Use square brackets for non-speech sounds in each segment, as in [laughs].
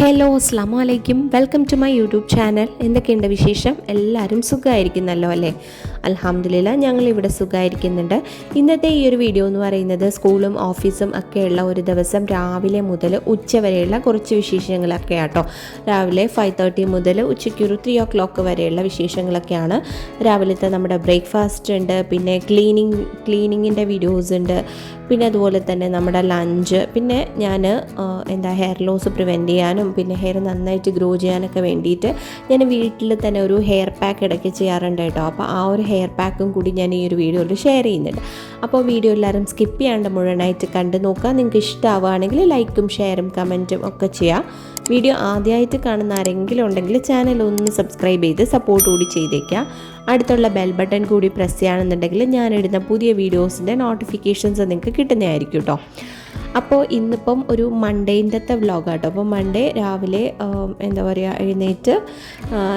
Hello അസ്ലാം വലൈക്കും welcome to my YouTube channel എന്തൊക്കെയുണ്ട് വിശേഷം? എല്ലാവരും സുഖമായിരിക്കുന്നല്ലോ അല്ലേ? അലഹമില്ല ഞങ്ങളിവിടെ സുഖമായിരിക്കുന്നുണ്ട്. ഇന്നത്തെ ഈ ഒരു വീഡിയോ എന്ന് പറയുന്നത് സ്കൂളും ഓഫീസും ഒക്കെയുള്ള ഒരു ദിവസം രാവിലെ മുതൽ ഉച്ച വരെയുള്ള കുറച്ച് വിശേഷങ്ങളൊക്കെ ആട്ടോ രാവിലെ ഫൈവ് തേർട്ടി മുതൽ ഉച്ചയ്ക്ക് ഒരു ത്രീ ഓ ക്ലോക്ക് വരെയുള്ള വിശേഷങ്ങളൊക്കെയാണ്. രാവിലത്തെ നമ്മുടെ ബ്രേക്ക്ഫാസ്റ്റ് ഉണ്ട് പിന്നെ ക്ലീനിങ് ക്ലീനിങ്ങിന്റെ വീഡിയോസ് ഉണ്ട് പിന്നെ അതുപോലെ തന്നെ നമ്മുടെ ലഞ്ച് പിന്നെ ഞാൻ എന്താ ഹെയർ ലോസ് പ്രിവെന്റ് ചെയ്യാനും പിന്നെ ഹെയർ നന്നായിട്ട് ഗ്രോ ചെയ്യാനൊക്കെ വേണ്ടിയിട്ട് ഞാൻ വീട്ടിൽ തന്നെ ഒരു ഹെയർ പാക്ക് ഇടയ്ക്ക് ചെയ്യാറുണ്ട് കേട്ടോ. അപ്പോൾ ആ ഒരു ഹെയർ പാക്കും കൂടി ഞാൻ ഈ ഒരു വീഡിയോയിൽ ഷെയർ ചെയ്യുന്നുണ്ട്. അപ്പോൾ വീഡിയോ എല്ലാവരും സ്കിപ്പ് ചെയ്യാണ്ട് മുഴുവനായിട്ട് കണ്ട് നോക്കുക. നിങ്ങൾക്ക് ഇഷ്ടമാവുകയാണെങ്കിൽ ലൈക്കും ഷെയറും കമന്റും ഒക്കെ ചെയ്യാം വീഡിയോ ആദ്യമായിട്ട് കാണുന്ന ആരെങ്കിലും ഉണ്ടെങ്കിൽ ചാനൽ ഒന്ന് സബ്സ്ക്രൈബ് ചെയ്ത് സപ്പോർട്ട് കൂടി ചെയ്തേക്കുക. അടുത്തുള്ള ബെൽ ബട്ടൺ കൂടി പ്രസ് ചെയ്യുകയാണെന്നുണ്ടെങ്കിൽ ഞാനിടുന്ന പുതിയ വീഡിയോസിന്റെ നോട്ടിഫിക്കേഷൻസ് നിങ്ങൾക്ക് കിട്ടുന്നതായിരിക്കും കേട്ടോ അപ്പോൾ ഇന്നിപ്പം ഒരു മൺഡേന്റെത്തെ കേട്ടോ അപ്പോൾ മൺഡേ രാവിലെ എന്താ പറയുക എഴുന്നേറ്റ്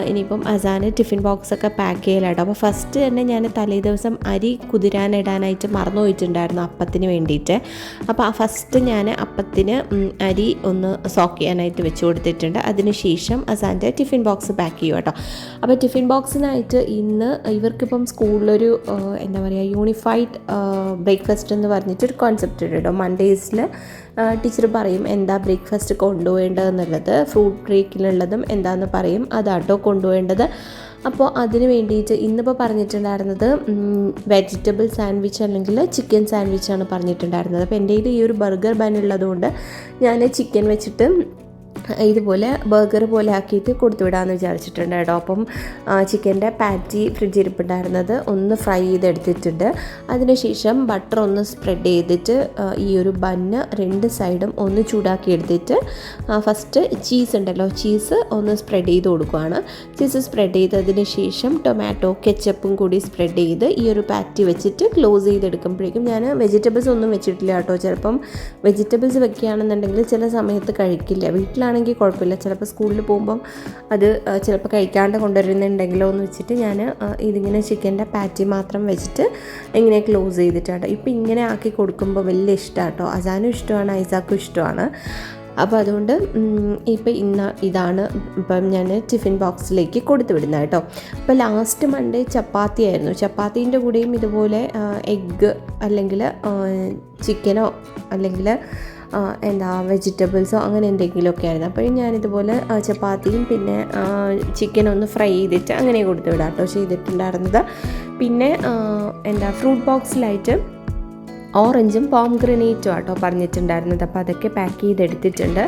ഇനിയിപ്പം അസാന് ടിഫിൻ ബോക്സ് ഒക്കെ പാക്ക് ചെയ്യലാട്ടോ. അപ്പോൾ ഫസ്റ്റ് തന്നെ ഞാൻ തലേ ദിവസം അരി കുതിരാനിടാനായിട്ട് മറന്നു പോയിട്ടുണ്ടായിരുന്നു അപ്പത്തിന് വേണ്ടിയിട്ട് അപ്പോൾ ആ ഫസ്റ്റ് ഞാൻ അപ്പത്തിന് അരി ഒന്ന് സോക്ക് ചെയ്യാനായിട്ട് വെച്ച് കൊടുത്തിട്ടുണ്ട്. അതിനുശേഷം അസാന്റെ ടിഫിൻ ബോക്സ് പാക്ക് ചെയ്യും കേട്ടോ അപ്പോൾ ടിഫിൻ ബോക്സിനായിട്ട് ഇന്ന് ഇവർക്കിപ്പം സ്കൂളിലൊരു എന്താ പറയുക യൂണിഫൈഡ് ബ്രേക്ക്ഫാസ്റ്റ് എന്ന് പറഞ്ഞിട്ടൊരു കോൺസെപ്റ്റ് ഉണ്ട് കേട്ടോ മൺഡേസിൽ ടീച്ചർ പറയും എന്താ ബ്രേക്ക്ഫാസ്റ്റ് കൊണ്ടുപോകേണ്ടതെന്നുള്ളത്? ഫ്രൂട്ട് ബ്രേക്കിലുള്ളതും എന്താന്ന് പറയും. അതാട്ടോ കൊണ്ടുപോകേണ്ടത്. അപ്പോൾ അതിന് വേണ്ടിയിട്ട് ഇന്നിപ്പോൾ പറഞ്ഞിട്ടുണ്ടായിരുന്നത് വെജിറ്റബിൾ സാൻഡ്വിച്ച് അല്ലെങ്കിൽ ചിക്കൻ സാൻഡ്വിച്ചാണ് പറഞ്ഞിട്ടുണ്ടായിരുന്നത്. അപ്പോൾ എന്റെ കയ്യിൽ ഈ ഒരു ബർഗർ ബാൻ ഉള്ളതുകൊണ്ട് ഞാൻ ചിക്കൻ വെച്ചിട്ട് ഇതുപോലെ ബർഗർ പോലെ ആക്കിയിട്ട് കൊടുത്തു വിടാമെന്ന് വിചാരിച്ചിട്ടുണ്ട് കേട്ടോ. അപ്പം ചിക്കന്റെ പാറ്റി ഫ്രിഡ്ജിൽ ഇരിപ്പുണ്ടായിരുന്നത് ഒന്ന് ഫ്രൈ ചെയ്തെടുത്തിട്ടുണ്ട്. അതിനുശേഷം ബട്ടർ ഒന്ന് സ്പ്രെഡ് ചെയ്തിട്ട് ഈ ഒരു ബണ്ണ് രണ്ട് സൈഡും ഒന്ന് ചൂടാക്കി എടുത്തിട്ട് ഫസ്റ്റ് ചീസ് ഉണ്ടല്ലോ ചീസ് ഒന്ന് സ്പ്രെഡ് ചെയ്ത് കൊടുക്കുകയാണ് ചീസ് സ്പ്രെഡ് ചെയ്തതിന് ശേഷം ടൊമാറ്റോ കെച്ചപ്പും കൂടി സ്പ്രെഡ് ചെയ്ത് ഈ ഒരു പാറ്റി വെച്ചിട്ട് ക്ലോസ് ചെയ്തെടുക്കുമ്പോഴേക്കും ഞാൻ വെജിറ്റബിൾസ് ഒന്നും വെച്ചിട്ടില്ല കേട്ടോ. ചിലപ്പം വെജിറ്റബിൾസ് വെക്കുകയാണെന്നുണ്ടെങ്കിൽ ചില സമയത്ത് കഴിക്കില്ല. വീട്ടിലാണെങ്കിൽ കുഴപ്പമില്ല. ചിലപ്പോൾ സ്കൂളിൽ പോകുമ്പം അത് ചിലപ്പോൾ കഴിക്കാണ്ട് കൊണ്ടുവരുന്നുണ്ടെങ്കിലോ എന്ന് വെച്ചിട്ട് ഞാൻ ഇതിങ്ങനെ ചിക്കന്റെ പാറ്റി മാത്രം വെച്ചിട്ട് ഇങ്ങനെ ക്ലോസ് ചെയ്തിട്ടാട്ടോ ഇപ്പം ഇങ്ങനെ ആക്കി കൊടുക്കുമ്പോൾ വലിയ ഇഷ്ടമാണ് കേട്ടോ അസാനും ഇഷ്ടമാണ് ഐസാക്കും ഇഷ്ടമാണ്. അപ്പോൾ അതുകൊണ്ട് ഇപ്പം ഇന്ന് ഇതാണ് ഇപ്പം ഞാൻ ടിഫിൻ ബോക്സിലേക്ക് കൊടുത്തു വിടുന്നത് കേട്ടോ. അപ്പോൾ ലാസ്റ്റ് മൺഡേ ചപ്പാത്തി ആയിരുന്നു. ചപ്പാത്തീന്റെ കൂടെയും ഇതുപോലെ എഗ്ഗ് അല്ലെങ്കിൽ ചിക്കനോ അല്ലെങ്കിൽ എന്താ വെജിറ്റബിൾസോ അങ്ങനെ എന്തെങ്കിലുമൊക്കെ ആയിരുന്നു. അപ്പോൾ ഞാനിതുപോലെ ചപ്പാത്തിയും പിന്നെ ചിക്കൻ ഒന്ന് ഫ്രൈ ചെയ്തിട്ട് അങ്ങനെ കൊടുത്തു വിടാം കേട്ടോ ചെയ്തിട്ടുണ്ടായിരുന്നത്. പിന്നെ എന്താ ഫ്രൂട്ട് ബോക്സിലായിട്ട് ഓറഞ്ചും പോം ഗ്രനേറ്റും ആട്ടോ പറഞ്ഞിട്ടുണ്ടായിരുന്നത്. അപ്പോൾ അതൊക്കെ പാക്ക് ചെയ്തെടുത്തിട്ടുണ്ട്.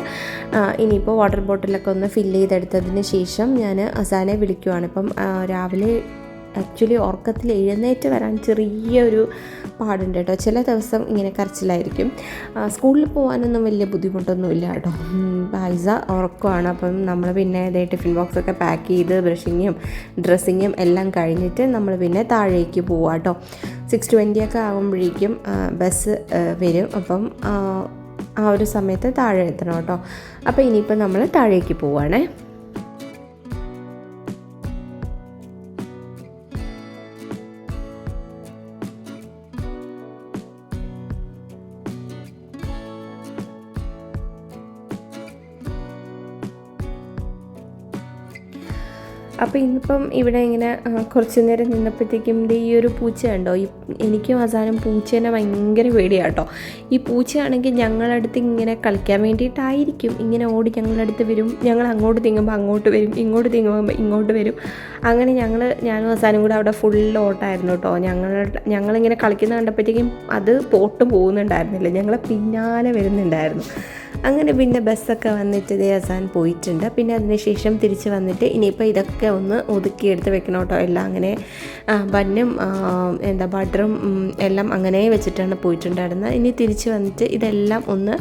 ഇനിയിപ്പോൾ വാട്ടർ ബോട്ടിലൊക്കെ ഒന്ന് ഫില്ല് ചെയ്തെടുത്തതിന് ശേഷം ഞാൻ അസാനെ വിളിക്കുവാണ്. ഇപ്പം രാവിലെ ആക്ച്വലി ഉറക്കത്തിൽ എഴുന്നേറ്റ് വരാൻ ചെറിയൊരു പാടുണ്ട് കേട്ടോ. ചില ദിവസം ഇങ്ങനെ കരച്ചിലായിരിക്കും. സ്കൂളിൽ പോകാനൊന്നും വലിയ ബുദ്ധിമുട്ടൊന്നുമില്ല കേട്ടോ. പൈസ ഉറക്കമാണ്. അപ്പം നമ്മൾ പിന്നെ ഇതേ ടിഫിൻ ബോക്സൊക്കെ പാക്ക് ചെയ്ത് ബ്രഷിങ്ങും ഡ്രസ്സിങ്ങും എല്ലാം കഴിഞ്ഞിട്ട് നമ്മൾ പിന്നെ താഴേക്ക് പോവാം കേട്ടോ. സിക്സ് ട്വന്റി ഒക്കെ ആകുമ്പോഴേക്കും ബസ് വരും. അപ്പം ആ ഒരു സമയത്ത് താഴെ എത്തണം കേട്ടോ. അപ്പോൾ ഇനിയിപ്പോൾ നമ്മൾ താഴേക്ക് പോവുകയാണേ അപ്പോൾ ഇന്നിപ്പം ഇവിടെ ഇങ്ങനെ കുറച്ച് നേരം നിന്നപ്പോഴത്തേക്കും ഇത് ഈ ഒരു പൂച്ച കണ്ടോ? ഈ എനിക്കും അവസാനം പൂച്ചേനെ ഭയങ്കര പേടിയാട്ടോ ഈ പൂച്ചയാണെങ്കിൽ ഞങ്ങളടുത്ത് ഇങ്ങനെ കളിക്കാൻ വേണ്ടിയിട്ടായിരിക്കും. ഇങ്ങനെ ഓടി ഞങ്ങളടുത്ത് വരും. ഞങ്ങൾ അങ്ങോട്ട് തിങ്ങുമ്പോൾ അങ്ങോട്ട് വരും. ഇങ്ങോട്ട് തിങ്ങുമ്പോൾ ഇങ്ങോട്ട് വരും. അങ്ങനെ ഞങ്ങൾ ഞാനും അവസാനം കൂടെ അവിടെ ഫുൾ ഓട്ടായിരുന്നു കേട്ടോ. ഞങ്ങൾ ഞങ്ങളിങ്ങനെ കളിക്കുന്ന കണ്ടപ്പോഴത്തേക്കും അത് പോട്ടും പോകുന്നുണ്ടായിരുന്നില്ല. ഞങ്ങളെ പിന്നാലെ വരുന്നുണ്ടായിരുന്നു. അങ്ങനെ പിന്നെ ബസ്സൊക്കെ വന്നിട്ട് ഇതേ അസാൻ പോയിട്ടുണ്ട്. പിന്നെ അതിനുശേഷം തിരിച്ച് വന്നിട്ട് ഇനിയിപ്പോൾ ഇതൊക്കെ ഒന്ന് ഒതുക്കിയെടുത്ത് വെക്കണം കേട്ടോ. എല്ലാം അങ്ങനെ ബന്നും എന്താ ബട്ടറും എല്ലാം അങ്ങനെ വെച്ചിട്ടാണ് പോയിട്ടുണ്ടായിരുന്നത്. ഇനി തിരിച്ച് വന്നിട്ട് ഇതെല്ലാം ഒന്ന്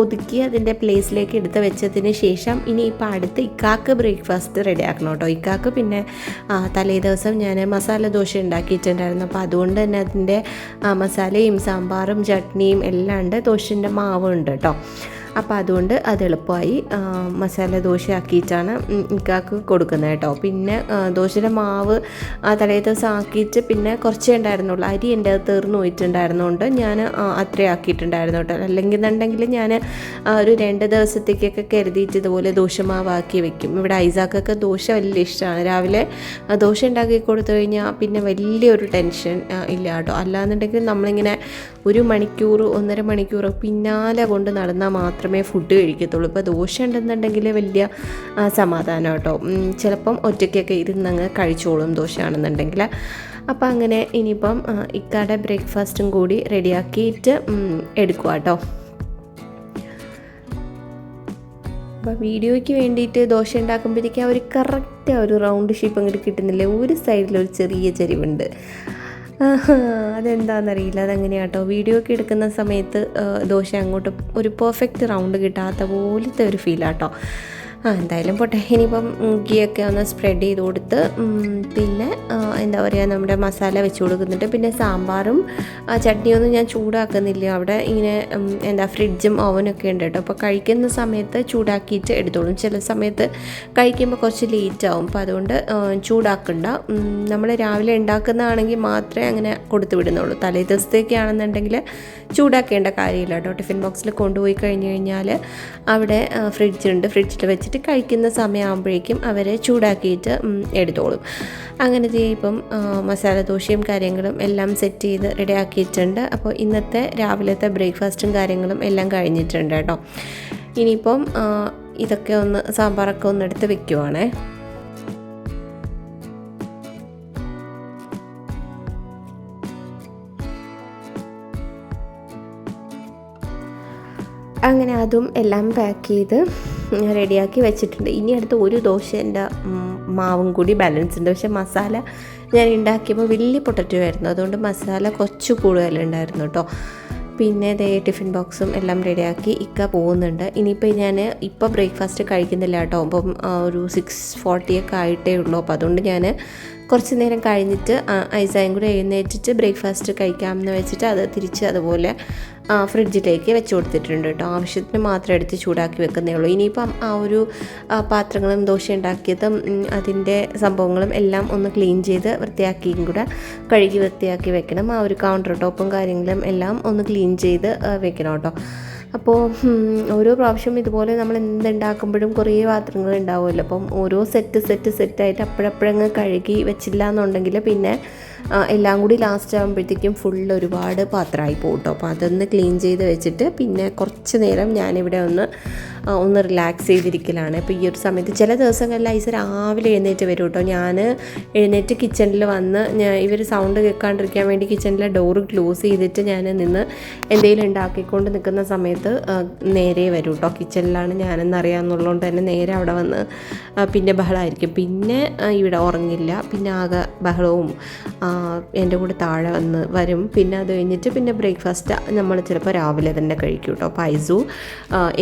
ഒതുക്കി അതിന്റെ പ്ലേസിലേക്ക് എടുത്ത് വെച്ചതിന് ശേഷം ഇനി ഇപ്പോൾ അടുത്ത് ഇക്കാക്ക് ബ്രേക്ക്ഫാസ്റ്റ് റെഡി ആക്കണം കേട്ടോ. ഇക്കാക്ക് പിന്നെ തലേ ദിവസം ഞാൻ മസാല ദോശ ഉണ്ടാക്കിയിട്ടുണ്ടായിരുന്നു. അപ്പോൾ അതുകൊണ്ട് തന്നെ അതിന്റെ മസാലയും സാമ്പാറും ചട്നിയും എല്ലാം ഉണ്ട്. ദോശന്റെ മാവും ഉണ്ട് കേട്ടോ. അപ്പോൾ അതുകൊണ്ട് അത് എളുപ്പമായി മസാല ദോശ ആക്കിയിട്ടാണ് ഉം, ഇക്കാക്ക് കൊടുക്കുന്നത് കേട്ടോ. പിന്നെ ദോശയുടെ മാവ് ആ, തലേ ദിവസം ആക്കിയിട്ട് പിന്നെ കുറച്ചേ ഉണ്ടായിരുന്നുള്ളൂ. അരി എന്റെ അത് തീർന്നു പോയിട്ടുണ്ടായിരുന്നുകൊണ്ട് ഞാൻ അത്രേ ആക്കിയിട്ടുണ്ടായിരുന്നു കേട്ടോ. അല്ലെങ്കിൽ എന്നുണ്ടെങ്കിൽ ഞാൻ ഒരു രണ്ട് ദിവസത്തേക്കൊക്കെ കരുതിയിട്ട് ഇതുപോലെ ദോശമാവാക്കി വെക്കും. ഇവിടെ ഐസാക്കൊക്കെ ദോശ വലിയ ഇഷ്ടമാണ്. രാവിലെ ദോശ ഉണ്ടാക്കി കൊടുത്തു കഴിഞ്ഞാൽ പിന്നെ വലിയൊരു ടെൻഷൻ ഇല്ല കേട്ടോ. അല്ലാന്നുണ്ടെങ്കിൽ നമ്മളിങ്ങനെ ഒരു മണിക്കൂർ ഒന്നര മണിക്കൂർ പിന്നാലെ കൊണ്ട് നടന്നാൽ മാത്രമേ ഫുഡ് കഴിക്കത്തുള്ളൂ. ഇപ്പോൾ ദോശ ഉണ്ടെന്നുണ്ടെങ്കിൽ വലിയ സമാധാനം കേട്ടോ. ചിലപ്പം ഒറ്റയ്ക്കൊക്കെ ഇരുന്നങ്ങ് കഴിച്ചോളും ദോശയാണെന്നുണ്ടെങ്കിൽ. അപ്പോൾ അങ്ങനെ ഇനിയിപ്പം ഇക്കാടെ ബ്രേക്ക്ഫാസ്റ്റും കൂടി റെഡിയാക്കിയിട്ട് എടുക്കുക കേട്ടോ. അപ്പോൾ വീഡിയോയ്ക്ക് വേണ്ടിയിട്ട് ദോശ ഉണ്ടാക്കുമ്പോഴത്തേക്കും ഒരു കറക്റ്റ് ആ ഒരു റൗണ്ട് ഷേപ്പ് അങ്ങോട്ട് കിട്ടുന്നില്ല? ഒരു സൈഡിൽ ഒരു ചെറിയ ചെരിവുണ്ട്. അതെന്താണെന്നറിയില്ല കേട്ടോ വീഡിയോ ഒക്കെ എടുക്കുന്ന സമയത്ത് ദോശ അങ്ങോട്ട് ഒരു പെർഫെക്റ്റ് റൗണ്ട് കിട്ടാത്ത പോലത്തെ ഒരു ഫീലാട്ടോ ആ എന്തായാലും പോട്ടെ. ഇനിയിപ്പം ഗീയൊക്കെ ഒന്ന് സ്പ്രെഡ് ചെയ്ത് കൊടുത്ത് പിന്നെ എന്താ പറയുക നമ്മുടെ മസാല വെച്ച് കൊടുക്കുന്നുണ്ട്. പിന്നെ സാമ്പാറും ചട്നിയൊന്നും ഞാൻ ചൂടാക്കുന്നില്ല. അവിടെ ഇങ്ങനെ എന്താ ഫ്രിഡ്ജും ഓവനൊക്കെ ഉണ്ട് കേട്ടോ. അപ്പോൾ കഴിക്കുന്ന സമയത്ത് ചൂടാക്കിയിട്ട് എടുത്തോളും. ചില സമയത്ത് കഴിക്കുമ്പോൾ കുറച്ച് ലേറ്റ് ആവും. അപ്പോൾ അതുകൊണ്ട് ചൂടാക്കണ്ട. നമ്മൾ രാവിലെ ഉണ്ടാക്കുന്നതാണെങ്കിൽ മാത്രമേ അങ്ങനെ കൊടുത്തു വിടുന്നുള്ളൂ. തലേ ദിവസത്തേക്ക് ആണെന്നുണ്ടെങ്കിൽ ചൂടാക്കേണ്ട കാര്യമില്ല കേട്ടോ. ടിഫിൻ ബോക്സിൽ കൊണ്ടുപോയി കഴിഞ്ഞ് കഴിഞ്ഞാൽ അവിടെ ഫ്രിഡ്ജുണ്ട് ഫ്രിഡ്ജിൽ ഫ്രിഡ്ജിൽ വെച്ചിട്ട് കഴിക്കുന്ന സമയമാകുമ്പോഴേക്കും അവരെ ചൂടാക്കിയിട്ട് എടുത്തോളും. അങ്ങനെ ദേ ഇപ്പം മസാല ദോശയും കാര്യങ്ങളും എല്ലാം സെറ്റ് ചെയ്ത് റെഡി ആക്കിയിട്ടുണ്ട്. അപ്പോൾ ഇന്നത്തെ രാവിലത്തെ ബ്രേക്ക്ഫാസ്റ്റും കാര്യങ്ങളും എല്ലാം കഴിഞ്ഞിട്ടുണ്ട് കേട്ടോ. ഇനിയിപ്പം ഇതൊക്കെ ഒന്ന് സാമ്പാറൊക്കെ ഒന്ന് എടുത്ത് വെക്കുവാണേ. അങ്ങനെ അതും എല്ലാം പാക്ക് ചെയ്ത് റെഡിയാക്കി വെച്ചിട്ടുണ്ട്. ഇനി അടുത്ത ഒരു ദോശേന്റെ മാവും കൂടി ബാലൻസ് ഉണ്ട്. പക്ഷേ മസാല ഞാൻ ഉണ്ടാക്കിയപ്പോൾ വലിയ പൊട്ടറ്റോ ആയിരുന്നു. അതുകൊണ്ട് മസാല കുറച്ച് കൂടുതലുണ്ടായിരുന്നു കേട്ടോ. പിന്നെ ദേ ടിഫിൻ ബോക്സും എല്ലാം റെഡിയാക്കി ഇക്ക പോകുന്നുണ്ട്. ഇനിയിപ്പോൾ ഞാൻ ഇപ്പോൾ ബ്രേക്ക്ഫാസ്റ്റ് കഴിക്കുന്നില്ല കേട്ടോ. അപ്പം ഒരു സിക്സ് ഫോർട്ടിയൊക്കെ ആയിട്ടേ ഉള്ളൂ. അപ്പോൾ അതുകൊണ്ട് ഞാൻ കുറച്ച് നേരം കഴിഞ്ഞിട്ട് ഐസായും കൂടെ എഴുന്നേറ്റിട്ട് ബ്രേക്ക്ഫാസ്റ്റ് കഴിക്കാമെന്ന് വെച്ചിട്ട് അത് തിരിച്ച് അതുപോലെ ഫ്രിഡ്ജിലേക്ക് വെച്ച് കൊടുത്തിട്ടുണ്ട് കേട്ടോ. ആവശ്യത്തിന് മാത്രം എടുത്ത് ചൂടാക്കി വെക്കുന്നേ ഉള്ളൂ. ഇനിയിപ്പം ആ ഒരു പാത്രങ്ങളും ദോശ ഉണ്ടാക്കിയതും അതിന്റെ സംഭവങ്ങളും എല്ലാം ഒന്ന് ക്ലീൻ ചെയ്ത് വൃത്തിയാക്കിയും കൂടെ കഴുകി വൃത്തിയാക്കി വെക്കണം. ആ ഒരു കൗണ്ടർ ടോപ്പും കാര്യങ്ങളും എല്ലാം ഒന്ന് ക്ലീൻ ചെയ്ത് വെക്കണം കേട്ടോ. അപ്പോൾ ഓരോ പ്രാവശ്യം ഇതുപോലെ നമ്മൾ എന്തുണ്ടാക്കുമ്പോഴും കുറേ പാത്രങ്ങൾ ഉണ്ടാവുമല്ലോ. അപ്പം ഓരോ സെറ്റ് സെറ്റ് സെറ്റായിട്ട് അപ്പോഴപ്പോഴങ്ങ് കഴുകി വെച്ചില്ല എന്നുണ്ടെങ്കിൽ പിന്നെ എല്ലാം കൂടി ലാസ്റ്റ് ആകുമ്പോഴത്തേക്കും ഫുൾ ഒരുപാട് പാത്രമായി പോകും കേട്ടോ അപ്പോൾ അതൊന്ന് ക്ലീൻ ചെയ്ത് വെച്ചിട്ട് പിന്നെ കുറച്ച് നേരം ഞാനിവിടെ ഒന്ന് ഒന്ന് റിലാക്സ് ചെയ്തിരിക്കലാണ്. ഇപ്പോൾ ഈ ഒരു സമയത്ത് ചില ദിവസങ്ങളിൽ ഐസ് രാവിലെ എഴുന്നേറ്റ് വരും കേട്ടോ. ഞാൻ എഴുന്നേറ്റ് കിച്ചണിൽ വന്ന് ഞാൻ ഇവർ സൗണ്ട് കേൾക്കാണ്ടിരിക്കാൻ വേണ്ടി കിച്ചണിലെ ഡോറ് ക്ലോസ് ചെയ്തിട്ട് ഞാൻ നിന്ന് എന്തെങ്കിലും ഉണ്ടാക്കിക്കൊണ്ട് നിൽക്കുന്ന സമയത്ത് നേരെ വരും കേട്ടോ. കിച്ചണിലാണ് ഞാനെന്ന് അറിയാമെന്നുള്ളതുകൊണ്ട് തന്നെ നേരെ അവിടെ വന്ന് പിന്നെ ബഹളമായിരിക്കും പിന്നെ ഇവിടെ ഉറങ്ങില്ല. പിന്നെ ആകെ ബഹളവും എന്റെ കൂടെ താഴെ വന്ന് വരും. പിന്നെ അത് കഴിഞ്ഞിട്ട് പിന്നെ ബ്രേക്ക്ഫാസ്റ്റ് നമ്മൾ ചിലപ്പോൾ രാവിലെ തന്നെ കഴിക്കും കേട്ടോ. പൈസു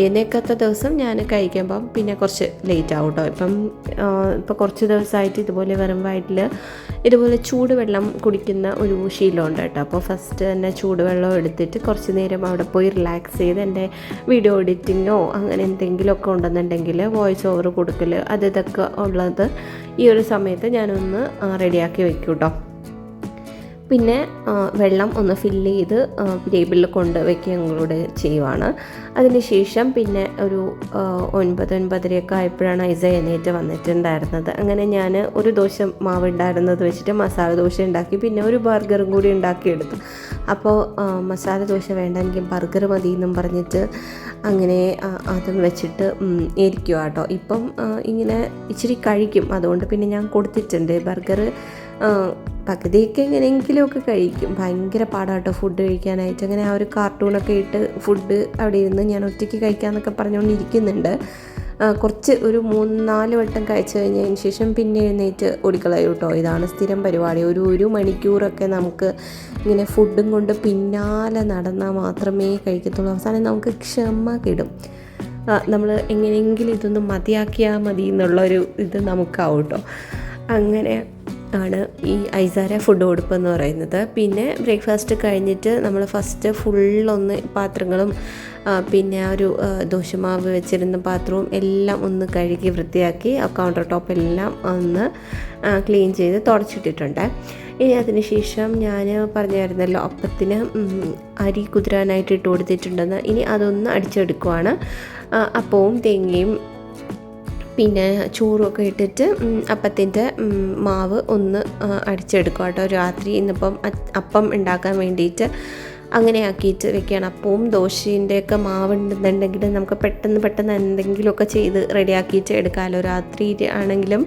എഴുന്നേക്കാത്ത ദിവസം ഞാൻ കഴിക്കുമ്പം പിന്നെ കുറച്ച് ലേറ്റ് ആവും കേട്ടോ ഇപ്പം ഇപ്പോൾ കുറച്ച് ദിവസമായിട്ട് ഇതുപോലെ വെറും വയറ്റിൽ ഇതുപോലെ ചൂടുവെള്ളം കുടിക്കുന്ന ഒരു ശീലമുണ്ട് കേട്ടോ അപ്പോൾ ഫസ്റ്റ് തന്നെ ചൂടുവെള്ളം എടുത്തിട്ട് കുറച്ച് നേരം അവിടെ പോയി റിലാക്സ് ചെയ്ത് എന്റെ വീഡിയോ എഡിറ്റിങ്ങോ അങ്ങനെ എന്തെങ്കിലുമൊക്കെ ഉണ്ടെന്നുണ്ടെങ്കിൽ വോയിസ് ഓവർ കൊടുക്കൽ അത് ഇതൊക്കെ ഉള്ളത് ഈ ഒരു സമയത്ത് ഞാനൊന്ന് റെഡിയാക്കി വെക്കും കേട്ടോ പിന്നെ വെള്ളം ഒന്ന് ഫില്ല് ചെയ്ത് ടേബിളിൽ കൊണ്ട് വെക്കുകയും കൂടെ ചെയ്യുവാണ് അതിനുശേഷം പിന്നെ ഒരു ഒൻപത് ഒൻപതരയൊക്കെ ആയപ്പോഴാണ് ഐസ എഴുന്നേറ്റ് വന്നിട്ടുണ്ടായിരുന്നത്. അങ്ങനെ ഞാൻ ഒരു ദോശ മാവ് ഉണ്ടായിരുന്നത് വെച്ചിട്ട് മസാല ദോശ ഉണ്ടാക്കി പിന്നെ ഒരു ബർഗറും കൂടി ഉണ്ടാക്കിയെടുത്തു. അപ്പോൾ മസാല ദോശ വേണ്ട എനിക്ക് ബർഗർ മതി എന്നും പറഞ്ഞിട്ട് അങ്ങനെ അതും വെച്ചിട്ട് ഇരിക്കുക കേട്ടോ ഇപ്പം ഇങ്ങനെ ഇച്ചിരി കഴിക്കും. അതുകൊണ്ട് പിന്നെ ഞാൻ കൊടുത്തിട്ടുണ്ട് ബർഗർ പകുതിയൊക്കെ എങ്ങനെയെങ്കിലുമൊക്കെ കഴിക്കും. ഭയങ്കര പാടാട്ടോ ഫുഡ് കഴിക്കാനായിട്ട്. അങ്ങനെ ആ ഒരു കാർട്ടൂണൊക്കെ ഇട്ട് ഫുഡ് അവിടെ ഇരുന്ന് ഞാൻ ഒറ്റയ്ക്ക് കഴിക്കാമെന്നൊക്കെ പറഞ്ഞുകൊണ്ടിരിക്കുന്നുണ്ട്. കുറച്ച് ഒരു മൂന്ന് നാല് വട്ടം കഴിച്ചു കഴിഞ്ഞതിന് ശേഷം പിന്നെ എഴുന്നേറ്റ് ഓടിക്കളയും കേട്ടോ. ഇതാണ് സ്ഥിരം പരിപാടി. ഒരു ഒരു മണിക്കൂറൊക്കെ നമുക്ക് ഇങ്ങനെ ഫുഡും കൊണ്ട് പിന്നാലെ നടന്നാൽ മാത്രമേ കഴിക്കത്തുള്ളൂ. അവസാനം നമുക്ക് ക്ഷമ കിടും. നമ്മൾ എങ്ങനെയെങ്കിലും ഇതൊന്ന് മതിയാക്കിയാൽ മതി എന്നുള്ളൊരു ഇത് നമുക്കാവും കേട്ടോ. അങ്ങനെ ആണ് ഈ ഐസാര ഫുഡ് കൊടുപ്പ് എന്ന് പറയുന്നത്. പിന്നെ ബ്രേക്ക്ഫാസ്റ്റ് കഴിഞ്ഞിട്ട് നമ്മൾ ഫസ്റ്റ് ഫുള്ളൊന്ന് പാത്രങ്ങളും പിന്നെ ആ ഒരു ദോശമാവ് വെച്ചിരുന്ന പാത്രവും എല്ലാം ഒന്ന് കഴുകി വൃത്തിയാക്കി കൗണ്ടർ ടോപ്പ് എല്ലാം ഒന്ന് ക്ലീൻ ചെയ്ത് തുടച്ചിട്ടിട്ടുണ്ട്. ഇനി അതിന് ശേഷം ഞാൻ പറഞ്ഞായിരുന്നല്ലോ അപ്പത്തിന് അരി കുതിരാനായിട്ട് ഇട്ട് കൊടുത്തിട്ടുണ്ടെന്ന്. ഇനി അതൊന്ന് അടിച്ചെടുക്കുവാണ്. അപ്പവും തേങ്ങയും പിന്നെ ചോറൊക്കെ ഇട്ടിട്ട് അപ്പത്തിന്റെ മാവ് ഒന്ന് അടിച്ചെടുക്കും കേട്ടോ. രാത്രി ഇന്നിപ്പം അപ്പം ഉണ്ടാക്കാൻ വേണ്ടിയിട്ട് അങ്ങനെ ആക്കിയിട്ട് വെക്കുകയാണ്. അപ്പവും ദോശേന്റെയൊക്കെ മാവ് ഉണ്ടെന്നുണ്ടെങ്കിൽ നമുക്ക് പെട്ടെന്ന് പെട്ടെന്ന് എന്തെങ്കിലുമൊക്കെ ചെയ്ത് റെഡിയാക്കിയിട്ട് എടുക്കാമല്ലോ. രാത്രി ആണെങ്കിലും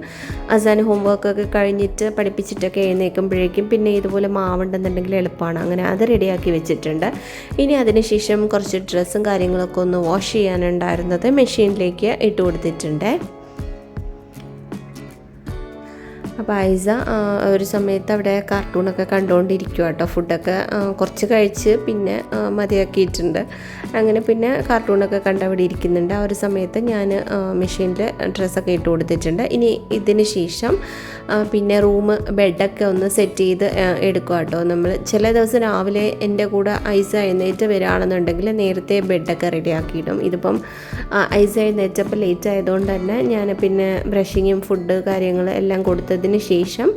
അസാൻ ഹോംവർക്ക് ഒക്കെ കഴിഞ്ഞിട്ട് പഠിപ്പിച്ചിട്ടൊക്കെ എഴുന്നേൽക്കുമ്പോഴേക്കും പിന്നെ ഇതുപോലെ മാവുണ്ടെന്നുണ്ടെങ്കിൽ എളുപ്പമാണ്. അങ്ങനെ അത് റെഡിയാക്കി വെച്ചിട്ടുണ്ട്. ഇനി അതിനുശേഷം കുറച്ച് ഡ്രസ്സും കാര്യങ്ങളൊക്കെ ഒന്ന് വാഷ് ചെയ്യാനുണ്ടായിരുന്നത് മെഷീനിലേക്ക് ഇട്ട് കൊടുത്തിട്ടുണ്ട്. അപ്പോൾ ഐസ ഒരു സമയത്ത് അവിടെ കാർട്ടൂണൊക്കെ കണ്ടുകൊണ്ടിരിക്കുക കേട്ടോ ഫുഡൊക്കെ കുറച്ച് കഴിച്ച് പിന്നെ മതിയാക്കിയിട്ടുണ്ട്. അങ്ങനെ പിന്നെ കാർട്ടൂണൊക്കെ കണ്ട് അവിടെ ഇരിക്കുന്നുണ്ട്. ആ ഒരു സമയത്ത് ഞാൻ മെഷീനിൽ ഡ്രസ്സൊക്കെ ഇട്ട് കൊടുത്തിട്ടുണ്ട്. ഇനി ഇതിന് ശേഷം പിന്നെ റൂം ബെഡൊക്കെ ഒന്ന് സെറ്റ് ചെയ്ത് എടുക്കുക കേട്ടോ നമ്മൾ ചില ദിവസം രാവിലെ എന്റെ കൂടെ ഐസ എഴുന്നേറ്റ് വരികയാണെന്നുണ്ടെങ്കിൽ നേരത്തെ ബെഡൊക്കെ റെഡിയാക്കിയിടും ഇതിപ്പം ഐസ എഴുന്നേറ്റപ്പോൾ ലേറ്റ് ആയതുകൊണ്ട് തന്നെ ഞാൻ പിന്നെ ബ്രഷിങ്ങും ഫുഡ് കാര്യങ്ങൾ എല്ലാം കൊടുത്തതിന് ശേഷം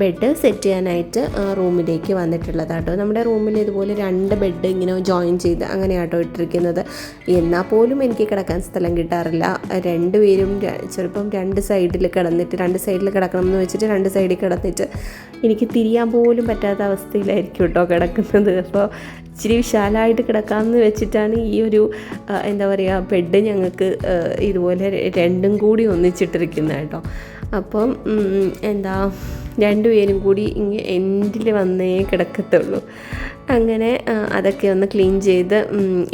ബെഡ് സെറ്റ് ചെയ്യാനായിട്ട് റൂമിലേക്ക് വന്നിട്ടുള്ളത് കേട്ടോ നമ്മുടെ റൂമിൽ ഇതുപോലെ രണ്ട് ബെഡ് ഇങ്ങനെ ജോയിൻ ചെയ്ത് അങ്ങനെയാട്ടോ ഇട്ടിരിക്കുന്നത്. എന്നാൽ പോലും എനിക്ക് കിടക്കാൻ സ്ഥലം കിട്ടാറില്ല. രണ്ടുപേരും പേരും ചിലപ്പം രണ്ട് സൈഡിൽ കിടന്നിട്ട് രണ്ട് സൈഡിൽ കിടക്കണം എന്ന് വെച്ചിട്ട് രണ്ട് സൈഡിൽ കിടന്നിട്ട് എനിക്ക് തിരിയാൻ പോലും പറ്റാത്ത അവസ്ഥയിലായിരിക്കും കേട്ടോ കിടക്കുന്നത്. അപ്പോൾ ഇച്ചിരി വിശാലമായിട്ട് കിടക്കാമെന്ന് വെച്ചിട്ടാണ് ഈ ഒരു എന്താ പറയുക ബെഡ് ഞങ്ങൾക്ക് ഇതുപോലെ രണ്ടും കൂടി ഒന്നിച്ചിട്ടിരിക്കുന്നത് കേട്ടോ അപ്പം എന്താ രണ്ടുപേരും കൂടി ഇങ്ങനെ എൻഡിൽ വന്നേ കിടക്കത്തുള്ളൂ. അങ്ങനെ അതൊക്കെ ഒന്ന് ക്ലീൻ ചെയ്ത്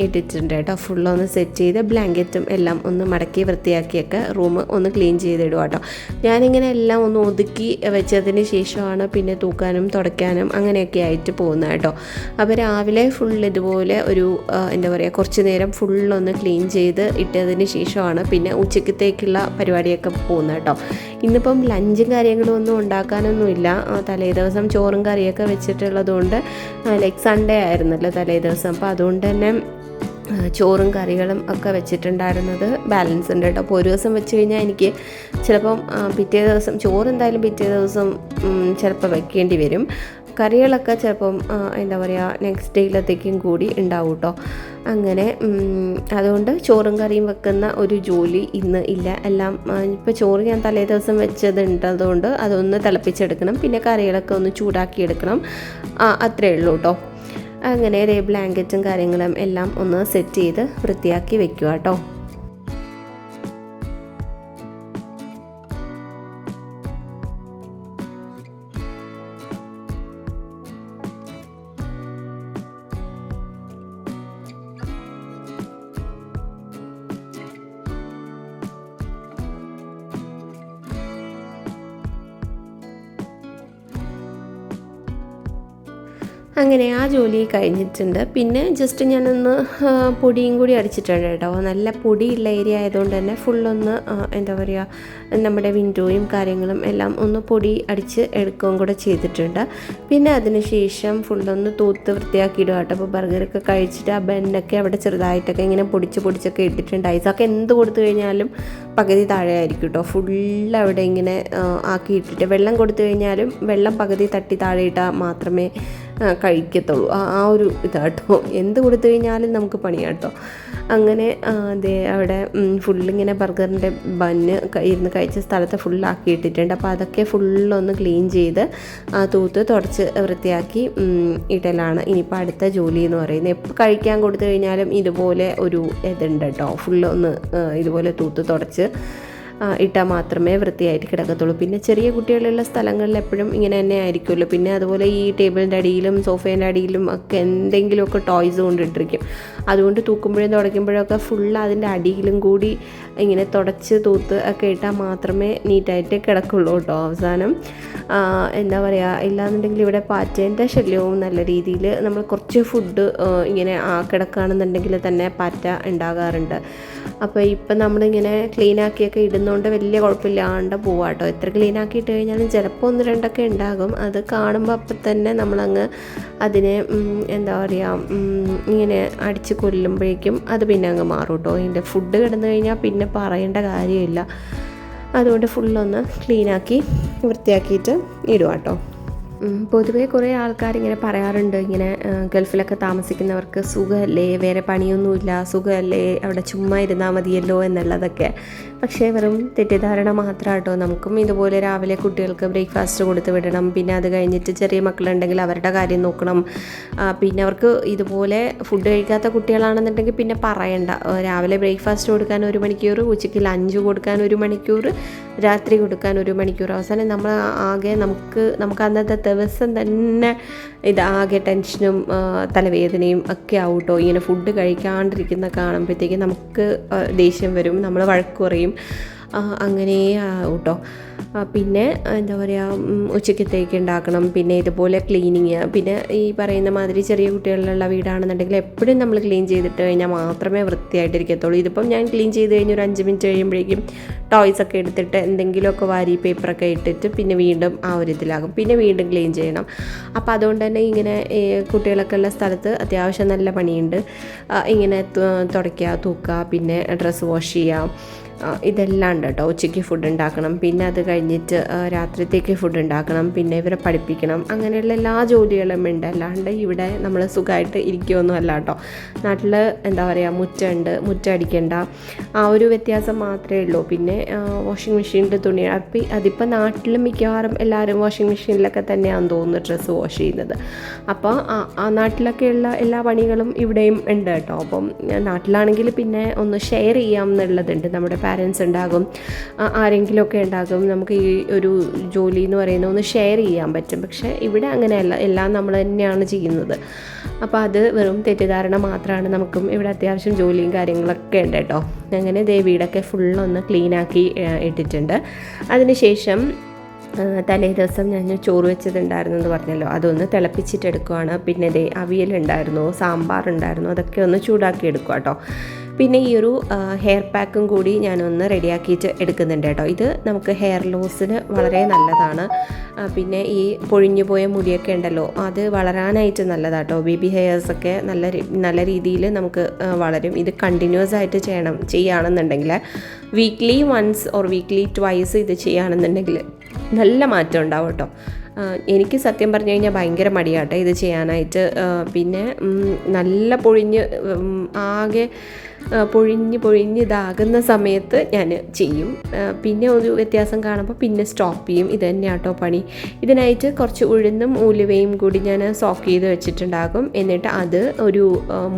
ഇട്ടിട്ടുണ്ട് കേട്ടോ. ഫുള്ളൊന്ന് സെറ്റ് ചെയ്ത് ബ്ലാങ്കറ്റും എല്ലാം ഒന്ന് മടക്കി വൃത്തിയാക്കിയൊക്കെ റൂം ഒന്ന് ക്ലീൻ ചെയ്തിടുക കേട്ടോ. ഞാനിങ്ങനെ എല്ലാം ഒന്ന് ഒതുക്കി വെച്ചതിന് ശേഷമാണ് പിന്നെ തൂക്കാനും തുടയ്ക്കാനും അങ്ങനെയൊക്കെ ആയിട്ട് പോകുന്നത് കേട്ടോ. അപ്പോൾ രാവിലെ ഫുൾ ഇതുപോലെ ഒരു എന്താ പറയുക കുറച്ച് നേരം ഫുള്ളൊന്ന് ക്ലീൻ ചെയ്ത് ഇട്ടതിന് ശേഷമാണ് പിന്നെ ഉച്ചക്കത്തേക്കുള്ള പരിപാടിയൊക്കെ പോകുന്നത് കേട്ടോ. ഇന്നിപ്പം ലഞ്ചും കാര്യങ്ങളും ഒന്നും ഉണ്ടാക്കാനൊന്നുമില്ല ആ, തലേ ദിവസം ചോറും കറിയൊക്കെ വെച്ചിട്ടുള്ളതുകൊണ്ട് ലൈക്ക് സൺഡേ ആയിരുന്നല്ലോ തലേ ദിവസം അപ്പോൾ അതുകൊണ്ട് തന്നെ ചോറും കറികളും ഒക്കെ വെച്ചിട്ടുണ്ടായിരുന്നത് ബാലൻസ് ഉണ്ട് കേട്ടോ. അപ്പോൾ ഒരു ദിവസം വെച്ച് കഴിഞ്ഞാൽ എനിക്ക് ചിലപ്പം പിറ്റേ ദിവസം ചോറ് എന്തായാലും പിറ്റേ ദിവസം ചിലപ്പോൾ വെക്കേണ്ടി വരും. കറികളൊക്കെ ചിലപ്പം എന്താ പറയുക നെക്സ്റ്റ് ഡേയിലത്തേക്കും കൂടി ഉണ്ടാവും കേട്ടോ അങ്ങനെ അതുകൊണ്ട് ചോറും കറിയും വെക്കുന്ന ഒരു ജോലി ഇന്ന് ഇല്ല. എല്ലാം ഇപ്പോൾ ചോറ് ഞാൻ തലേ ദിവസം വെച്ചതുണ്ട് അതുകൊണ്ട് അതൊന്ന് തിളപ്പിച്ചെടുക്കണം. പിന്നെ കറികളൊക്കെ ഒന്ന് ചൂടാക്കിയെടുക്കണം. അത്രയേ ഉള്ളൂ കേട്ടോ അങ്ങനെ ബ്ലാങ്കറ്റും കാര്യങ്ങളും എല്ലാം ഒന്ന് സെറ്റ് ചെയ്ത് വൃത്തിയാക്കി വെക്കുക കേട്ടോ അങ്ങനെ ആ ജോലി കഴിഞ്ഞിട്ടുണ്ട്. പിന്നെ ജസ്റ്റ് ഞാനൊന്ന് പൊടിയും കൂടി അടിച്ചിട്ടുണ്ട് കേട്ടോ. നല്ല പൊടിയുള്ള ഏരിയ ആയതുകൊണ്ട് തന്നെ ഫുള്ളൊന്ന് എന്താ പറയുക നമ്മുടെ വിൻഡോയും കാര്യങ്ങളും എല്ലാം ഒന്ന് പൊടി അടിച്ച് എടുക്കുകയും കൂടെ ചെയ്തിട്ടുണ്ട്. പിന്നെ അതിനുശേഷം ഫുള്ളൊന്ന് തൂത്ത് വൃത്തിയാക്കിയിടുക കേട്ടോ. അപ്പോൾ ബർഗറൊക്കെ കഴിച്ചിട്ട് ആ ബെന്നൊക്കെ അവിടെ ചെറുതായിട്ടൊക്കെ ഇങ്ങനെ പൊടിച്ച് പൊടിച്ചൊക്കെ ഇട്ടിട്ടുണ്ട്. ഐസൊക്കെ എന്ത് കൊടുത്തു കഴിഞ്ഞാലും പകുതി താഴെ ആയിരിക്കും കേട്ടോ. ഫുള്ള് അവിടെ ഇങ്ങനെ ആക്കിയിട്ടിട്ട് വെള്ളം കൊടുത്തു കഴിഞ്ഞാലും വെള്ളം പകുതി തട്ടി താഴെ ഇട്ടാൽ മാത്രമേ കഴിക്കത്തുള്ളൂ. ആ ഒരു ഇതാട്ടോ. എന്ത് കൊടുത്തു കഴിഞ്ഞാലും നമുക്ക് പണിയാട്ടോ. അങ്ങനെ അതേ അവിടെ ഫുള്ളിങ്ങനെ ബർഗറിന്റെ ബന്ന് ഇരുന്ന് കഴിച്ച സ്ഥലത്ത് ഫുള്ളാക്കി ഇട്ടിട്ടുണ്ട് അപ്പോൾ അതൊക്കെ ഫുള്ളൊന്ന് ക്ലീൻ ചെയ്ത് തൂത്ത് തുടച്ച് വൃത്തിയാക്കി ഇടലാണ്. ഇനിയിപ്പോൾ അടുത്ത ജോലി എന്ന് പറയുന്നത്. എപ്പോൾ കഴിക്കാൻ കൊടുത്തു കഴിഞ്ഞാലും ഇതുപോലെ ഒരു ഇതുണ്ട് കേട്ടോ. ഫുള്ളൊന്ന് ഇതുപോലെ തൂത്ത് തുടച്ച് ഇട്ടാൽ മാത്രമേ വൃത്തിയായിട്ട് കിടക്കത്തുള്ളൂ. പിന്നെ ചെറിയ കുട്ടികളുള്ള സ്ഥലങ്ങളിൽ എപ്പോഴും ഇങ്ങനെ തന്നെ ആയിരിക്കുമല്ലോ. പിന്നെ അതുപോലെ ഈ ടേബിളിന്റെ അടിയിലും സോഫേന്റെ അടിയിലും ഒക്കെ എന്തെങ്കിലുമൊക്കെ ടോയ്സ് കൊണ്ടിട്ടിരിക്കും. അതുകൊണ്ട് തൂക്കുമ്പോഴും തുടയ്ക്കുമ്പോഴൊക്കെ ഫുൾ അതിന്റെ അടിയിലും കൂടി ഇങ്ങനെ തുടച്ച് തൂത്ത് ഒക്കെ ഇട്ടാൽ മാത്രമേ നീറ്റായിട്ട് കിടക്കുള്ളൂ കേട്ടോ അവസാനം. എന്താ പറയുക ഇല്ലാന്നുണ്ടെങ്കിൽ ഇവിടെ പാറ്റേന്റെ ശല്യവും നല്ല രീതിയിൽ നമ്മൾ കുറച്ച് ഫുഡ് ഇങ്ങനെ ആ കിടക്കുകയാണെന്നുണ്ടെങ്കിൽ തന്നെ പാറ്റ ഉണ്ടാകാറുണ്ട്. അപ്പോൾ ഇപ്പം നമ്മളിങ്ങനെ ക്ലീൻ ആക്കിയൊക്കെ ഇടുന്നതുകൊണ്ട് വലിയ കുഴപ്പമില്ലാണ്ട് പോവാം കേട്ടോ എത്ര ക്ലീൻ ആക്കി ഇട്ട് കഴിഞ്ഞാലും ചിലപ്പോൾ ഒന്ന് രണ്ടൊക്കെ ഉണ്ടാകും അത് കാണുമ്പോൾ അപ്പം തന്നെ നമ്മളങ്ങ് അതിനെ എന്താ പറയുക ഇങ്ങനെ അടിച്ച് കൊല്ലുമ്പോഴേക്കും അത് പിന്നെ അങ്ങ് മാറും കേട്ടോ ഇതിന്റെ ഫുഡ് കിടന്നു കഴിഞ്ഞാൽ പിന്നെ പറയേണ്ട കാര്യമില്ല. അതുകൊണ്ട് ഫുള്ളൊന്ന് ക്ലീനാക്കി വൃത്തിയാക്കിയിട്ട് ഇടുക കേട്ടോ പൊതുവേ കുറേ ആൾക്കാർ ഇങ്ങനെ പറയാറുണ്ട് ഇങ്ങനെ ഗൾഫിലൊക്കെ താമസിക്കുന്നവർക്ക് സുഖമല്ലേ വേറെ പണിയൊന്നുമില്ല സുഖമല്ലേ അവിടെ ചുമ്മാ ഇരുന്നാൽ മതിയല്ലോ എന്നുള്ളതൊക്കെ. പക്ഷേ വെറും തെറ്റിദ്ധാരണ മാത്രം കേട്ടോ നമുക്കും ഇതുപോലെ രാവിലെ കുട്ടികൾക്ക് ബ്രേക്ക്ഫാസ്റ്റ് കൊടുത്ത് വിടണം. പിന്നെ അത് കഴിഞ്ഞിട്ട് ചെറിയ മക്കളുണ്ടെങ്കിൽ അവരുടെ കാര്യം നോക്കണം. പിന്നെ അവർക്ക് ഇതുപോലെ ഫുഡ് കഴിക്കാത്ത കുട്ടികളാണെന്നുണ്ടെങ്കിൽ പിന്നെ പറയണ്ട. രാവിലെ ബ്രേക്ക്ഫാസ്റ്റ് കൊടുക്കാൻ ഒരു മണിക്കൂർ ഉച്ചയ്ക്ക് ലഞ്ച് കൊടുക്കാൻ ഒരു മണിക്കൂർ രാത്രി കൊടുക്കാൻ ഒരു മണിക്കൂർ. അവസാനം നമ്മൾ ആകെ നമുക്ക് നമുക്ക് അന്നത്തെ ദിവസം തന്നെ ഇത് ആകെ ടെൻഷനും തലവേദനയും ഒക്കെ ആവും കേട്ടോ ഇങ്ങനെ ഫുഡ് കഴിക്കാണ്ടിരിക്കുന്ന കാണുമ്പോഴത്തേക്ക് നമുക്ക് ദേഷ്യം വരും. നമ്മൾ വഴക്ക് പറയും. അങ്ങനെ കേട്ടോ പിന്നെ എന്താ പറയുക ഉച്ചക്കത്തേക്ക് ഉണ്ടാക്കണം. പിന്നെ ഇതുപോലെ ക്ലീനിങ്. പിന്നെ ഈ പറയുന്ന മാതിരി ചെറിയ കുട്ടികളിലുള്ള വീടാണെന്നുണ്ടെങ്കിൽ എപ്പോഴും നമ്മൾ ക്ലീൻ ചെയ്തിട്ട് കഴിഞ്ഞാൽ മാത്രമേ വൃത്തിയായിട്ടിരിക്കത്തുള്ളൂ. ഇതിപ്പം ഞാൻ ക്ലീൻ ചെയ്ത് കഴിഞ്ഞ് ഒരു അഞ്ച് മിനിറ്റ് കഴിയുമ്പോഴേക്കും ടോയ്സ് ഒക്കെ എടുത്തിട്ട് എന്തെങ്കിലുമൊക്കെ വാരി പേപ്പറൊക്കെ ഇട്ടിട്ട് പിന്നെ വീണ്ടും ആ ഒരു ഇതിലാകും. പിന്നെ വീണ്ടും ക്ലീൻ ചെയ്യണം. അപ്പോൾ അതുകൊണ്ട് തന്നെ ഇങ്ങനെ കുട്ടികളൊക്കെ ഉള്ള സ്ഥലത്ത് അത്യാവശ്യം നല്ല പണിയുണ്ട്. ഇങ്ങനെ തുടയ്ക്കുക തൂക്കുക പിന്നെ ഡ്രസ്സ് വാഷ് ചെയ്യുക. ഇതെല്ലാം ഉണ്ട് കേട്ടോ. ഉച്ചയ്ക്ക് ഫുഡ് ഉണ്ടാക്കണം പിന്നെ അത് കഴിഞ്ഞിട്ട് രാത്രിത്തേക്ക് ഫുഡ് ഉണ്ടാക്കണം പിന്നെ ഇവരെ പഠിപ്പിക്കണം അങ്ങനെയുള്ള എല്ലാ ജോലികളും ഉണ്ട്. അല്ലാണ്ട് ഇവിടെ നമ്മൾ സുഖമായിട്ട് ഇരിക്കുമൊന്നും അല്ല കേട്ടോ. നാട്ടിൽ എന്താ പറയുക മുറ്റമുണ്ട് മുറ്റടിക്കണ്ട ആ ഒരു വ്യത്യാസം മാത്രമേ ഉള്ളൂ. പിന്നെ വാഷിംഗ് മെഷീനിന്റെ തുണി അപ്പം അതിപ്പോൾ നാട്ടിൽ മിക്കവാറും എല്ലാവരും വാഷിംഗ് മെഷീനിലൊക്കെ തന്നെയാണ് തോന്നുന്നു ഡ്രസ്സ് വാഷ് ചെയ്യുന്നത്. അപ്പോൾ ആ നാട്ടിലൊക്കെയുള്ള എല്ലാ പണികളും ഇവിടെയും ഉണ്ട് കേട്ടോ. അപ്പം നാട്ടിലാണെങ്കിൽ പിന്നെ ഒന്ന് ഷെയർ ചെയ്യാം എന്നുള്ളതുണ്ട് നമ്മുടെ പാരൻസ് ഉണ്ടാകും. ആരെങ്കിലുമൊക്കെ ഉണ്ടാകും. നമുക്ക് ഈ ഒരു ജോലി എന്ന് പറയുന്ന ഒന്ന് ഷെയർ ചെയ്യാൻ പറ്റും. പക്ഷേ ഇവിടെ അങ്ങനെയല്ല. എല്ലാം നമ്മൾ തന്നെയാണ് ചെയ്യുന്നത്. അപ്പോൾ അത് വെറും തെറ്റിദ്ധാരണ മാത്രമാണ്. നമുക്കും ഇവിടെ അത്യാവശ്യം ജോലിയും കാര്യങ്ങളൊക്കെ ഉണ്ട് കേട്ടോ. അങ്ങനെ ദേ വീടൊക്കെ ഫുള്ളൊന്ന് ക്ലീനാക്കി ഇട്ടിട്ടുണ്ട്. അതിനുശേഷം തലേ ദിവസം ഞാൻ ചോറ് വെച്ചതുണ്ടായിരുന്നു എന്ന് പറഞ്ഞല്ലോ. അതൊന്ന് തിളപ്പിച്ചിട്ടെടുക്കുവാണ് പിന്നെ ദേ അവിയലുണ്ടായിരുന്നു സാമ്പാർ ഉണ്ടായിരുന്നു അതൊക്കെ ഒന്ന് ചൂടാക്കി എടുക്കുക കേട്ടോ. പിന്നെ ഈ ഒരു ഹെയർ പാക്കും കൂടി ഞാനൊന്ന് റെഡിയാക്കിയിട്ട് എടുക്കുന്നുണ്ട് കേട്ടോ. ഇത് നമുക്ക് ഹെയർ ലോസിന് വളരെ നല്ലതാണ്. പിന്നെ ഈ പൊഴിഞ്ഞു പോയ മുടിയൊക്കെ ഉണ്ടല്ലോ അത് വളരാനായിട്ട് നല്ലതാട്ടോ ബേബി ഹെയർസൊക്കെ നല്ല നല്ല രീതിയിൽ നമുക്ക് വളരും. ഇത് കണ്ടിന്യൂസ് ആയിട്ട് ചെയ്യണം ചെയ്യുകയാണെന്നുണ്ടെങ്കിൽ weekly once or weekly twice ഇത് ചെയ്യുകയാണെന്നുണ്ടെങ്കിൽ നല്ല മാറ്റം ഉണ്ടാവും കേട്ടോ എനിക്ക് സത്യം പറഞ്ഞു കഴിഞ്ഞാൽ ഭയങ്കര മടിയാട്ടെ ഇത് ചെയ്യാനായിട്ട്. പിന്നെ നല്ല പൊഴിഞ്ഞ് ആകെ പൊഴിഞ്ഞ് പൊഴിഞ്ഞ് ഇതാകുന്ന സമയത്ത് ഞാൻ ചെയ്യും. പിന്നെ ഒരു വ്യത്യാസം കാണുമ്പോൾ പിന്നെ സ്റ്റോപ്പ് ചെയ്യും. ഇത് തന്നെയാട്ടോ പണി. ഇതിനായിട്ട് കുറച്ച് ഉഴുന്നും ഉലുവയും കൂടി ഞാൻ സോക്ക് ചെയ്ത് വെച്ചിട്ടുണ്ടാകും. എന്നിട്ട് അത് ഒരു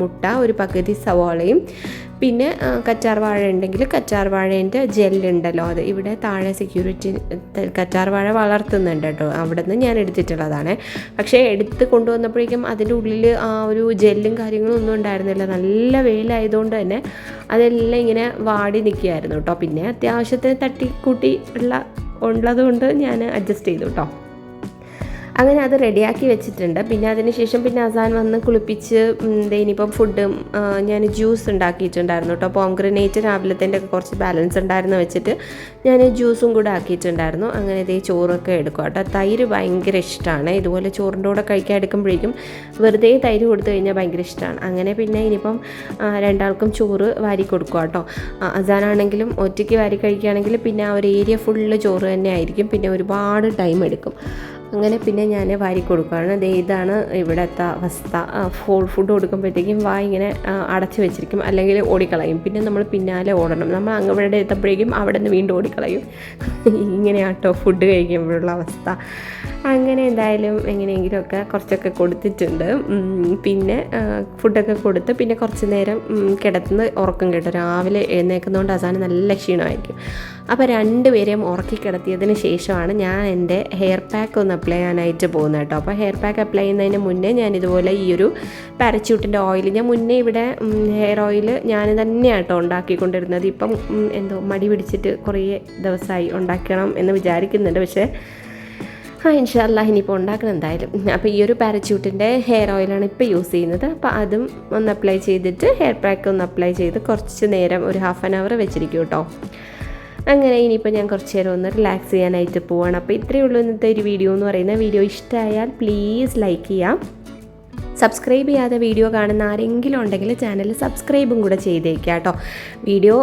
മുട്ട ഒരു പകുതി സവാളയും പിന്നെ കച്ചാർ വാഴ ഉണ്ടെങ്കിൽ കച്ചാർ വാഴേന്റെ ജെല്ലുണ്ടല്ലോ. അത് ഇവിടെ താഴെ സെക്യൂരിറ്റി കച്ചാർ വാഴ വളർത്തുന്നുണ്ട് കേട്ടോ. അവിടെ നിന്ന് ഞാൻ എടുത്തിട്ടുള്ളതാണ്. പക്ഷേ എടുത്ത് കൊണ്ടുവന്നപ്പോഴേക്കും അതിന്റെ ഉള്ളിൽ ആ ഒരു ജെല്ലും കാര്യങ്ങളും ഒന്നും ഉണ്ടായിരുന്നില്ല. നല്ല വെയിലായതുകൊണ്ട് തന്നെ അതെല്ലാം ഇങ്ങനെ വാടി നിൽക്കുകയായിരുന്നു കേട്ടോ. പിന്നെ അത്യാവശ്യത്തിന് തട്ടിക്കൂട്ടി ഉള്ള ഉള്ളതുകൊണ്ട് ഞാൻ അഡ്ജസ്റ്റ് ചെയ്തു കേട്ടോ. അങ്ങനെ അത് റെഡിയാക്കി വെച്ചിട്ടുണ്ട്. പിന്നെ അതിന് ശേഷം പിന്നെ അസാൻ വന്ന് കുളിപ്പിച്ച് ഇനിയിപ്പം ഫുഡും ഞാൻ ജ്യൂസ് ഉണ്ടാക്കിയിട്ടുണ്ടായിരുന്നു കേട്ടോ പോംഗ്രനേറ്റ് രാവിലത്തെ കുറച്ച് ബാലൻസ് ഉണ്ടായിരുന്നു വെച്ചിട്ട് ഞാൻ ജ്യൂസും കൂടെ ആക്കിയിട്ടുണ്ടായിരുന്നു. അങ്ങനെ ഇതേ ചോറൊക്കെ എടുക്കും കേട്ടോ തൈര് ഭയങ്കര ഇഷ്ടമാണ് ഇതുപോലെ ചോറിന്റെ കൂടെ കഴിക്കാൻ എടുക്കുമ്പോഴേക്കും വെറുതെ തൈര് കൊടുത്തു കഴിഞ്ഞാൽ ഭയങ്കര ഇഷ്ടമാണ് അങ്ങനെ പിന്നെ ഇനിയിപ്പം രണ്ടാൾക്കും ചോറ് വാരി കൊടുക്കുക കേട്ടോ അസാനാണെങ്കിലും ഒറ്റയ്ക്ക് വാരി കഴിക്കുകയാണെങ്കിൽ പിന്നെ ആ ഒരു ഏരിയ ഫുള്ള് ചോറ് തന്നെ ആയിരിക്കും. പിന്നെ ഒരുപാട് ടൈം എടുക്കും. അങ്ങനെ പിന്നെ ഞാൻ വാരി കൊടുക്കുകയാണ് ദേ ഇതാണ് ഇവിടുത്തെ അവസ്ഥ. ഫുഡ് ഫുഡ് കൊടുക്കുമ്പോഴത്തേക്കും വാ ഇങ്ങനെ അടച്ചു വെച്ചിരിക്കും. അല്ലെങ്കിൽ ഓടിക്കളയും. പിന്നെ നമ്മൾ പിന്നാലെ ഓടണം. നമ്മൾ അങ്ങ് ഇവിടെ എത്തുമ്പോഴേക്കും അവിടെ നിന്ന് വീണ്ടും ഓടിക്കളയും. [laughs] ഇങ്ങനെയാട്ടോ ഫുഡ് കഴിക്കുമ്പോഴുള്ള അവസ്ഥ. അങ്ങനെ എന്തായാലും എങ്ങനെയെങ്കിലുമൊക്കെ കുറച്ചൊക്കെ കൊടുത്തിട്ടുണ്ട്. പിന്നെ ഫുഡൊക്കെ കൊടുത്ത് പിന്നെ കുറച്ച് നേരം കിടത്തുന്ന ഉറക്കം കേട്ടോ. രാവിലെ എഴുന്നേൽക്കുന്നതുകൊണ്ട് അവസാനം നല്ല ക്ഷീണമായിരിക്കും. അപ്പോൾ രണ്ടുപേരെയും ഉറക്കി കിടത്തിയതിന് ശേഷമാണ് ഞാൻ എന്റെ ഹെയർ പാക്ക് ഒന്ന് അപ്ലൈ ചെയ്യാനായിട്ട് പോകുന്നത് കേട്ടോ. അപ്പോൾ ഹെയർ പാക്ക് അപ്ലൈ ചെയ്യുന്നതിന് മുന്നേ ഞാൻ ഇതുപോലെ ഈ ഒരു പാരച്യൂട്ടിന്റെ ഓയിൽ ഞാൻ മുന്നേ ഇവിടെ ഹെയർ ഓയിൽ ഞാൻ തന്നെയാണ് കേട്ടോ ഉണ്ടാക്കിക്കൊണ്ടിരുന്നത്. ഇപ്പം എന്തോ മടി പിടിച്ചിട്ട് കുറേ ദിവസമായി ഉണ്ടാക്കണം എന്ന് വിചാരിക്കുന്നുണ്ട്. പക്ഷേ ആ ഇൻഷാല്ല ഇനിയിപ്പോൾ ഉണ്ടാക്കണം എന്തായാലും. അപ്പോൾ ഈ ഒരു പാരച്യൂട്ടിന്റെ ഹെയർ ഓയിലാണ് ഇപ്പോൾ യൂസ് ചെയ്യുന്നത്. അപ്പോൾ അതും ഒന്ന് അപ്ലൈ ചെയ്തിട്ട് ഹെയർ പാക്ക് ഒന്ന് അപ്ലൈ ചെയ്ത് കുറച്ച് നേരം ഒരു ഹാഫ് ആൻ അവർ വെച്ചിരിക്കും കേട്ടോ അങ്ങനെ ഇനിയിപ്പോൾ ഞാൻ കുറച്ച് നേരം ഒന്ന് റിലാക്സ് ചെയ്യാനായിട്ട് പോവാണ്. അപ്പോൾ ഇത്രയേ ഉള്ളൂ ഇന്നത്തെ ഒരു വീഡിയോ എന്ന് പറയുന്ന വീഡിയോ ഇഷ്ടമായാൽ പ്ലീസ് ലൈക്ക് ചെയ്യാം. സബ്സ്ക്രൈബ് ചെയ്യാതെ വീഡിയോ കാണുന്ന ആരെങ്കിലും ഉണ്ടെങ്കിൽ ചാനൽ സബ്സ്ക്രൈബും കൂടെ ചെയ്തേക്കുക കേട്ടോ. വീഡിയോ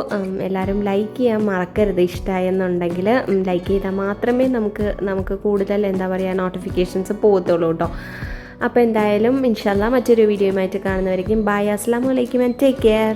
എല്ലാവരും ലൈക്ക് ചെയ്യാൻ മറക്കരുത്. ഇഷ്ടമായെന്നുണ്ടെങ്കിൽ ലൈക്ക് ചെയ്താൽ മാത്രമേ നമുക്ക് നമുക്ക് കൂടുതൽ എന്താ പറയുക നോട്ടിഫിക്കേഷൻസ് പോകത്തുള്ളൂ കേട്ടോ. അപ്പോൾ എന്തായാലും ഇൻഷാല്ല മറ്റൊരു വീഡിയോയുമായിട്ട് കാണുന്നവരേക്കും ബൈ അസ്സാം വലൈക്കും ആൻഡ് ടേക്ക് കെയർ